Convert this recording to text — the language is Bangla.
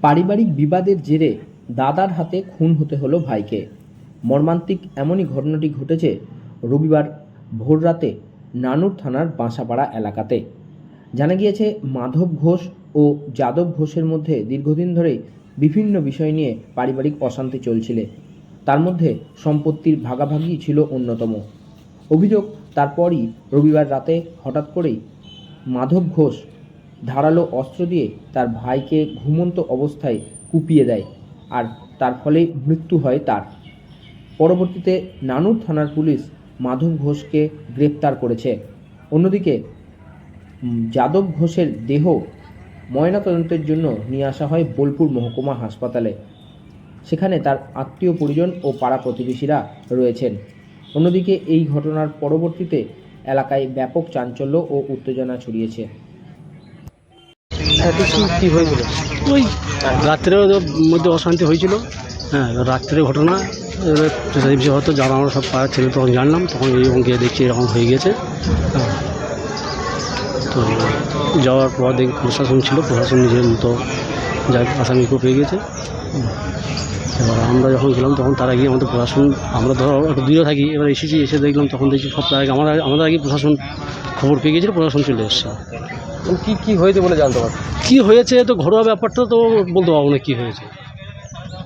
পারিবারিক বিবাদের জেরে দাদার হাতে খুন হতে হলো ভাইকে। মর্মান্তিক এমনই ঘটনাটি ঘটেছে রবিবার ভোররাতে নানুর থানার বাঁসাপাড়া এলাকাতে। জানা গিয়েছে, মাধব ঘোষ ও যাদব ঘোষের মধ্যে দীর্ঘদিন ধরেই বিভিন্ন বিষয় নিয়ে পারিবারিক অশান্তি চলছিল। তার মধ্যে সম্পত্তির ভাগাভাগি ছিল অন্যতম। অভিযোগ, তারপরই রবিবার রাতে হঠাৎ করেই মাধব ঘোষ ধারালো অস্ত্র দিয়ে তার ভাইকে ঘুমন্ত অবস্থায় কুপিয়ে দেয় আর তার ফলেই মৃত্যু হয় তার। পরবর্তীতে নানুর থানার পুলিশ মাধব ঘোষকে গ্রেপ্তার করেছে। অন্যদিকে যাদব ঘোষের দেহ ময়নাতদন্তের জন্য নিয়ে আসা হয় বোলপুর মহকুমা হাসপাতালে। সেখানে তার আত্মীয় পরিজন ও পাড়া প্রতিবেশীরা রয়েছেন। অন্যদিকে এই ঘটনার পরবর্তীতে এলাকায় ব্যাপক চাঞ্চল্য ও উত্তেজনা ছড়িয়েছে। এত কি হয়েছিল ওই রাত্রে মধ্যে অশান্তি হয়েছিল হ্যাঁ রাত্রে ঘটনা এবারে হয়তো যারা আমরা সব পাড়ার ছেলে তখন জানলাম তখন এরকম গিয়ে দেখছি এরকম হয়ে গেছে হ্যাঁ। তো যাওয়ার পর দেখি প্রশাসন ছিল প্রশাসন নিজের মতো যাই আসামিকে পেয়ে গেছে। এবার আমরা যখন গেলাম তখন তার আগে আমাদের প্রশাসন আমরা ধরো একটু দূরে থাকি এবার এসেছি এসে দেখলাম তখন দেখছি সব তার আগে আমরা আমাদের আগে প্রশাসন খবর পেয়ে গেছিল প্রশাসন চলে এসছে কী কী হয়েছে বলে জানতে পারছি কী হয়েছে? তো ঘরোয়া ব্যাপারটা তো বলতে পারব না কী হয়েছে।